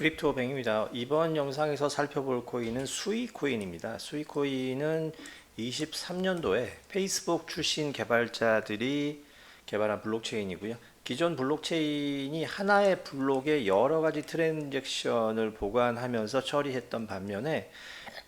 크립토뱅입니다. 이번 영상에서 살펴볼 코인은 수이 코인입니다. 수이 코인은 23년도에 페이스북 출신 개발자들이 개발한 블록체인이고요. 기존 블록체인이 하나의 블록에 여러 가지 트랜잭션을 보관하면서 처리했던 반면에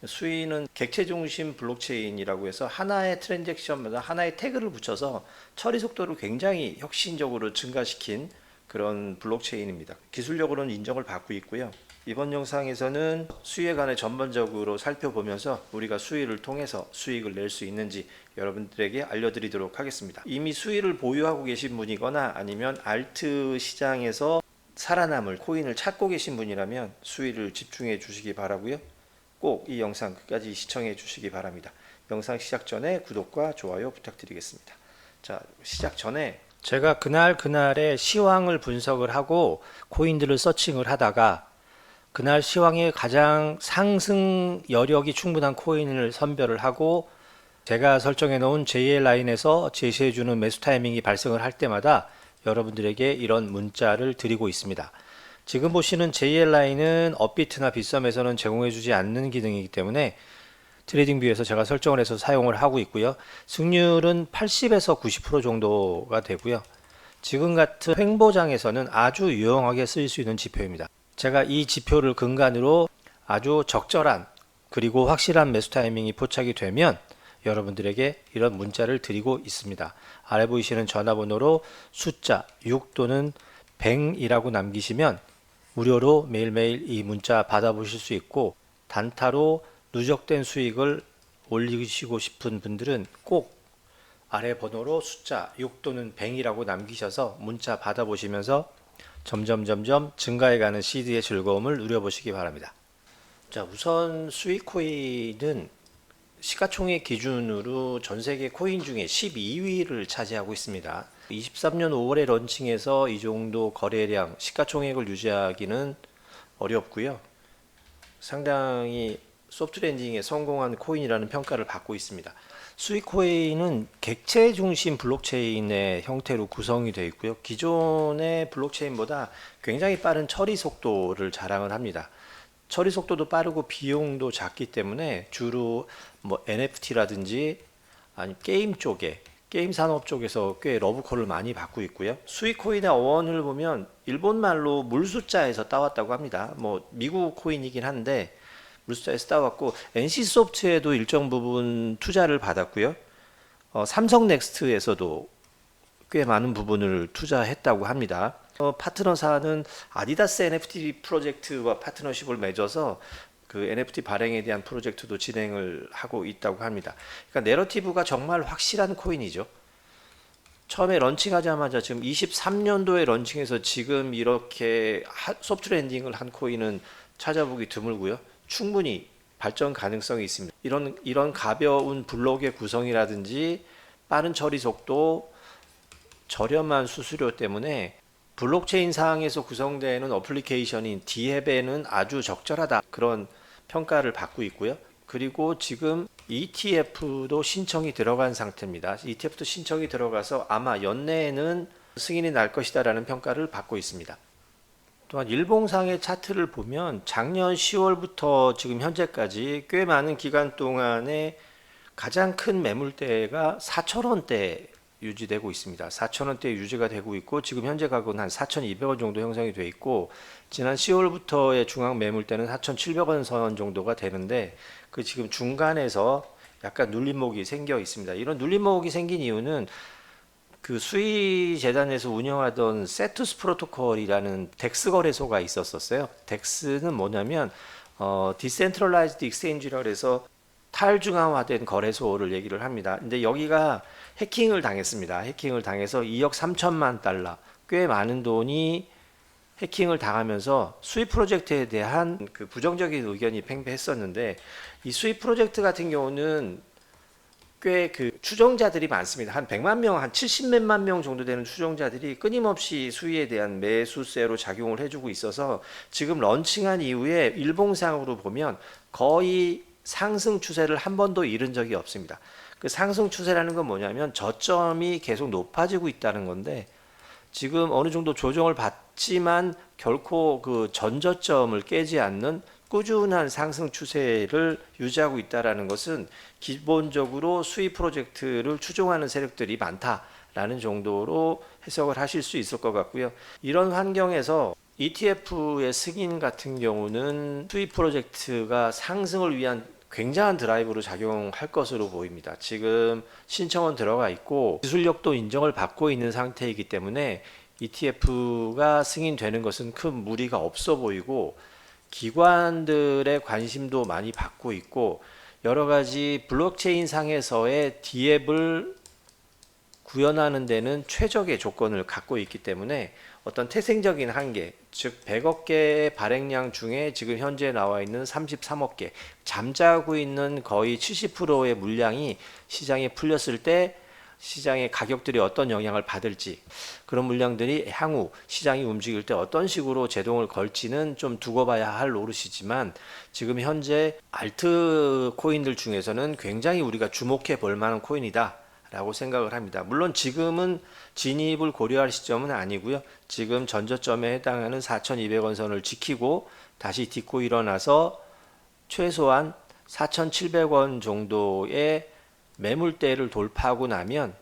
수위는 객체 중심 블록체인이라고 해서 하나의 트랜잭션마다 하나의 태그를 붙여서 처리 속도를 굉장히 혁신적으로 증가시킨 그런 블록체인입니다. 기술력으로는 인정을 받고 있고요. 이번 영상에서는 수익에 관해 전반적으로 살펴보면서 우리가 수익을 통해서 수익을 낼 수 있는지 여러분들에게 알려드리도록 하겠습니다. 이미 수익을 보유하고 계신 분이거나 아니면 알트 시장에서 살아남을 코인을 찾고 계신 분이라면 수익을 집중해 주시기 바라고요. 꼭 이 영상 끝까지 시청해 주시기 바랍니다. 영상 시작 전에 구독과 좋아요 부탁드리겠습니다. 자, 시작 전에 제가 그날 그날의 시황을 분석을 하고 코인들을 서칭을 하다가 그날 시황에 가장 상승 여력이 충분한 코인을 선별을 하고 제가 설정해 놓은 JL 라인에서 제시해 주는 매수 타이밍이 발생을 할 때마다 여러분들에게 이런 문자를 드리고 있습니다. 지금 보시는 JL 라인은 업비트나 빗썸에서는 제공해 주지 않는 기능이기 때문에 트레이딩 뷰에서 제가 설정을 해서 사용을 하고 있고요. 승률은 80에서 90% 정도가 되고요. 지금 같은 횡보장에서는 아주 유용하게 쓰일 수 있는 지표입니다. 제가 이 지표를 근간으로 아주 적절한 그리고 확실한 매수 타이밍이 포착이 되면 여러분들에게 이런 문자를 드리고 있습니다. 아래 보이시는 전화번호로 숫자 6 또는 100이라고 남기시면 무료로 매일매일 이 문자 받아보실 수 있고 단타로 누적된 수익을 올리시고 싶은 분들은 꼭 아래 번호로 숫자 6 또는 100이라고 남기셔서 문자 받아보시면서 점점 점점 증가해가는 시드의 즐거움을 누려보시기 바랍니다. 자, 우선 스위코인은 시가총액 기준으로 전 세계 코인 중에 12위를 차지하고 있습니다. 23년 5월에 런칭해서 이 정도 거래량, 시가총액을 유지하기는 어렵고요. 상당히 소프트 랜딩에 성공한 코인이라는 평가를 받고 있습니다. 스위코인은 객체 중심 블록체인의 형태로 구성이 되어 있고요. 기존의 블록체인보다 굉장히 빠른 처리 속도를 자랑을 합니다. 처리 속도도 빠르고 비용도 작기 때문에 주로 뭐 NFT라든지 아니 게임 쪽에 게임 산업 쪽에서 꽤 러브콜을 많이 받고 있고요. 스위코인의 어원을 보면 일본 말로 물숫자에서 따왔다고 합니다. 뭐 미국 코인이긴 한데 물숫자에서 따왔고 NC 소프트에도 일정 부분 투자를 받았고요. 어, 삼성 넥스트에서도 꽤 많은 부분을 투자했다고 합니다. 어, 파트너사는 아디다스 NFT 프로젝트와 파트너십을 맺어서 그 NFT 발행에 대한 프로젝트도 진행을 하고 있다고 합니다. 그러니까 내러티브가 정말 확실한 코인이죠. 처음에 런칭하자마자 지금 23년도에 런칭해서 지금 이렇게 하, 소프트 랜딩을 한 코인은 찾아보기 드물고요. 충분히 발전 가능성이 있습니다. 이런 이런 가벼운 블록의 구성이라든지 빠른 처리 속도, 저렴한 수수료 때문에 블록체인 상에서 구성되는 어플리케이션인 디앱에는 아주 적절하다 그런 평가를 받고 있고요. 그리고 지금 ETF도 신청이 들어간 상태입니다. ETF도 신청이 들어가서 아마 연내에는 승인이 날 것이다라는 평가를 받고 있습니다. 또한 일봉상의 차트를 보면 작년 10월부터 지금 현재까지 꽤 많은 기간 동안에 가장 큰 매물대가 4천원대 유지되고 있습니다. 4천원대 유지가 되고 있고 지금 현재 가격은 한 4,200원 정도 형성이 돼 있고 지난 10월부터의 중앙 매물대는 4,700원 선 정도가 되는데 그 지금 중간에서 약간 눌림목이 생겨 있습니다. 이런 눌림목이 생긴 이유는 그 수의 재단에서 운영하던 세투스 프로토콜이라는 덱스 거래소가 있었었어요. 덱스는 뭐냐면 어, 디센트럴라이즈드 익스체인지라 해서 탈중앙화된 거래소를 얘기를 합니다. 근데 여기가 해킹을 당했습니다. 해킹을 당해서 2억 3천만 달러, 꽤 많은 돈이 해킹을 당하면서 수입 프로젝트에 대한 그 부정적인 의견이 팽배했었는데 이 수입 프로젝트 같은 경우는 꽤 그 추종자들이 많습니다. 한 100만 명, 한 70몇만 명 정도 되는 추종자들이 끊임없이 수위에 대한 매수세로 작용을 해주고 있어서 지금 런칭한 이후에 일봉상으로 보면 거의 상승 추세를 한 번도 잃은 적이 없습니다. 그 상승 추세라는 건 뭐냐면 저점이 계속 높아지고 있다는 건데 지금 어느 정도 조정을 받지만 결코 그 전저점을 깨지 않는 꾸준한 상승 추세를 유지하고 있다라는 것은 기본적으로 수익 프로젝트를 추종하는 세력들이 많다라는 정도로 해석을 하실 수 있을 것 같고요. 이런 환경에서 ETF의 승인 같은 경우는 수익 프로젝트가 상승을 위한 굉장한 드라이브로 작용할 것으로 보입니다. 지금 신청은 들어가 있고 기술력도 인정을 받고 있는 상태이기 때문에 ETF가 승인되는 것은 큰 무리가 없어 보이고 기관들의 관심도 많이 받고 있고 여러 가지 블록체인 상에서의 디앱을 구현하는 데는 최적의 조건을 갖고 있기 때문에 어떤 태생적인 한계, 즉 100억 개의 발행량 중에 지금 현재 나와 있는 33억 개, 잠자고 있는 거의 70%의 물량이 시장에 풀렸을 때 시장의 가격들이 어떤 영향을 받을지 그런 물량들이 향후 시장이 움직일 때 어떤 식으로 제동을 걸지는 좀 두고 봐야 할 노릇이지만 지금 현재 알트 코인들 중에서는 굉장히 우리가 주목해 볼 만한 코인이다. 라고 생각을 합니다. 물론 지금은 진입을 고려할 시점은 아니고요. 지금 전저점에 해당하는 4,200원 선을 지키고 다시 딛고 일어나서 최소한 4,700원 정도의 매물대를 돌파하고 나면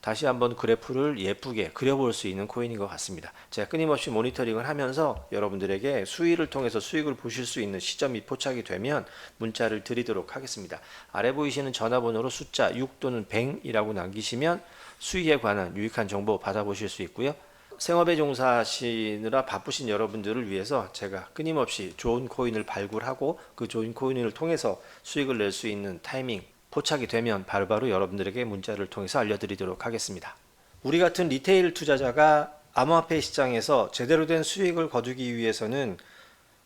다시 한번 그래프를 예쁘게 그려볼 수 있는 코인인 것 같습니다. 제가 끊임없이 모니터링을 하면서 여러분들에게 수위를 통해서 수익을 보실 수 있는 시점이 포착이 되면 문자를 드리도록 하겠습니다. 아래 보이시는 전화번호로 숫자 6 또는 100이라고 남기시면 수익에 관한 유익한 정보 받아보실 수 있고요. 생업에 종사하시느라 바쁘신 여러분들을 위해서 제가 끊임없이 좋은 코인을 발굴하고 그 좋은 코인을 통해서 수익을 낼 수 있는 타이밍 포착이 되면 바로바로 여러분들에게 문자를 통해서 알려드리도록 하겠습니다. 우리 같은 리테일 투자자가 암호화폐 시장에서 제대로 된 수익을 거두기 위해서는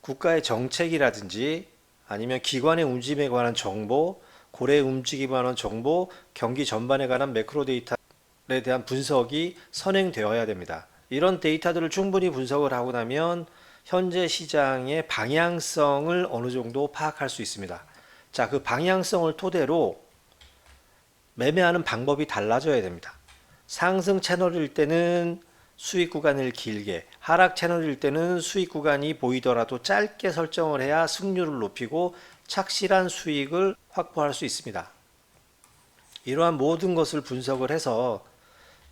국가의 정책이라든지 아니면 기관의 움직임에 관한 정보, 고래 움직임에 관한 정보, 경기 전반에 관한 매크로 데이터에 대한 분석이 선행되어야 됩니다. 이런 데이터들을 충분히 분석을 하고 나면 현재 시장의 방향성을 어느 정도 파악할 수 있습니다. 자, 그 방향성을 토대로 매매하는 방법이 달라져야 됩니다. 상승 채널일 때는 수익 구간을 길게, 하락 채널일 때는 수익 구간이 보이더라도 짧게 설정을 해야 승률을 높이고 착실한 수익을 확보할 수 있습니다. 이러한 모든 것을 분석을 해서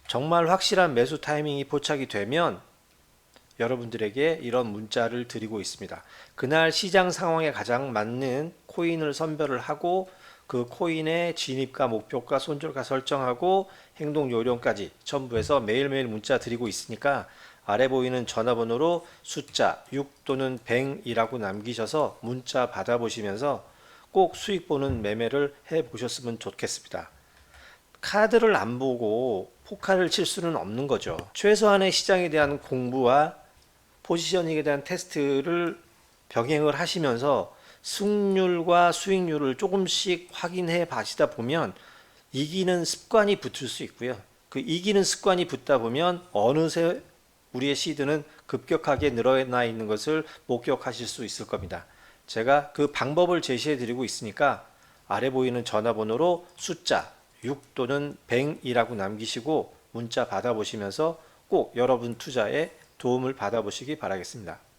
정말 확실한 매수 타이밍이 포착이 되면 여러분들에게 이런 문자를 드리고 있습니다. 그날 시장 상황에 가장 맞는 코인을 선별을 하고 그 코인의 진입가, 목표가, 손절가 설정하고 행동 요령까지 첨부해서 매일매일 문자 드리고 있으니까 아래 보이는 전화번호로 숫자 6 또는 100이라고 남기셔서 문자 받아보시면서 꼭 수익 보는 매매를 해 보셨으면 좋겠습니다. 카드를 안 보고 포카를 칠 수는 없는 거죠. 최소한의 시장에 대한 공부와 포지셔닝에 대한 테스트를 병행을 하시면서 승률과 수익률을 조금씩 확인해 봐시다 보면 이기는 습관이 붙을 수 있고요. 그 이기는 습관이 붙다 보면 어느새 우리의 시드는 급격하게 늘어나 있는 것을 목격하실 수 있을 겁니다. 제가 그 방법을 제시해 드리고 있으니까 아래 보이는 전화번호로 숫자 6 또는 100이라고 남기시고 문자 받아보시면서 꼭 여러분 투자에 도움을 받아보시기 바라겠습니다.